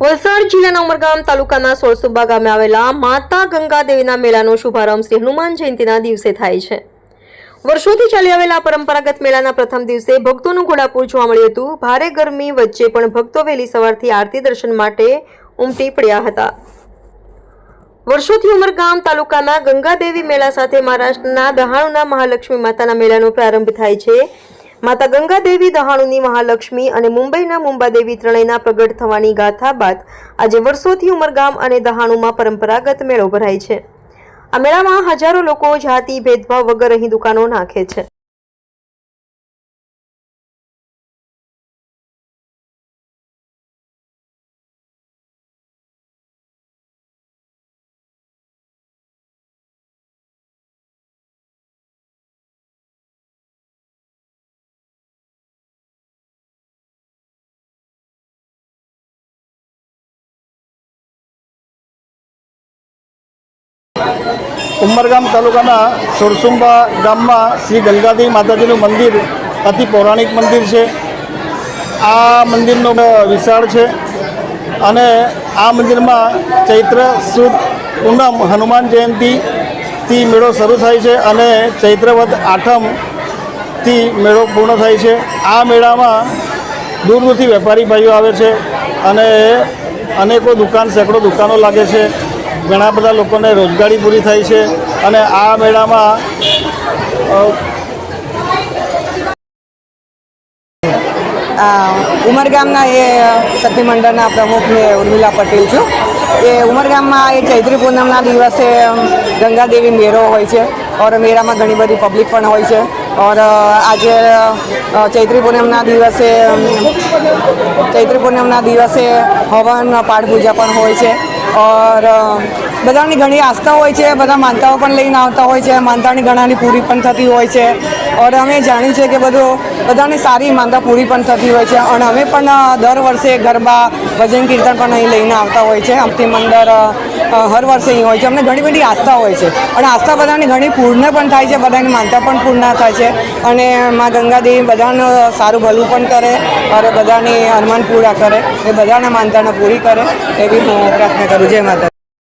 વલસાડ જિલ્લાના ઉમરગામ તાલુકાના સોળસુબા ગામે આવેલા માતા ગંગા દેવીના મેળાનો શુભારંભ શ્રી હનુમાન જયંતિના દિવસે થાય છે. વર્ષોથી ચાલી આવેલા પરંપરાગત મેળાના પ્રથમ દિવસે ભક્તોનું ઘોડાપુર જોવા મળ્યું હતું. ભારે ગરમી વચ્ચે પણ ભક્તો વહેલી સવારથી આરતી દર્શન માટે ઉમટી પડ્યા હતા. વર્ષોથી ઉમરગામ તાલુકાના ગંગાદેવી મેળા સાથે મહારાષ્ટ્રના દહાણુના મહાલક્ષ્મી માતાના મેળાનો પ્રારંભ થાય છે. માતા ગંગાદેવી, દહાણુની મહાલક્ષ્મી અને મુંબઈના મુંબાદેવી ત્રણેયના પ્રગટ થવાની ગાથા બાદ આજે વર્ષોથી ઉમરગામ અને દહાણુમાં પરંપરાગત મેળો ભરાય છે. આ મેળામાં હજારો લોકો જાતિ, ભેદભાવ વગર અહીં દુકાનો નાખે છે. ઉમરગામ તાલુકાના સોરસુંબા ગામમાં શ્રી ગંગાદેવી માતાજીનું મંદિર અતિ પૌરાણિક મંદિર છે. આ મંદિરનો વિશાળ છે અને આ મંદિરમાં ચૈત્ર સુદ પૂનમ હનુમાન જયંતિથી મેળો શરૂ થાય છે અને ચૈત્રવદ આઠમથી મેળો પૂર્ણ થાય છે. આ મેળામાં દૂર દૂરથી વેપારી ભાઈઓ આવે છે અને અનેકો દુકાન સેંકડો દુકાનો લાગે છે. ઘણા બધા લોકોને રોજગારી પૂરી થઈ છે અને આ મેળામાં ઉમરગામના એ સખી મંડળના પ્રમુખ ઉર્મિલા પટેલ છું. એ ઉમરગામમાં એ ચૈત્રી પૂનમના દિવસે ગંગાદેવી મેળો હોય છે. ઓર મેળામાં ઘણી બધી પબ્લિક પણ હોય છે. અ, આજે ચૈત્રી પૂનમના દિવસે ચૈત્રી પૂનમના દિવસે હવન પાઠ પૂજા પણ હોય છે ઓર બધાની ઘણી આસ્થા હોય છે બધા માનતાઓ પણ લઈને આવતા હોય છે માનતાની ઘણાની પૂરી પણ થતી હોય છે ઓર અમે જાણીએ છે કે બધું બધાની સારી માનતા પૂરી પણ થતી હોય છે. અને અમે પણ દર વર્ષે ગરબા ભજન કીર્તન પણ અહીં લઈને આવતા હોય છે. અ, અ, હર વર્ષે અહીં હોય છે. અમને ઘણી બધી આસ્થા હોય છે. અને આસ્થા બધાની ઘણી પૂર્ણ પણ થાય છે. બધાની માનતા પણ પૂર્ણ થાય છે. અને મા ગંગાદેવી બધાનું સારું ભલું પણ કરે અને બધાની હનુમાન પૂરા કરે. એ બધાના માનતાને પૂરી કરે. એવી હું પ્રાર્થના કરું. જય માતા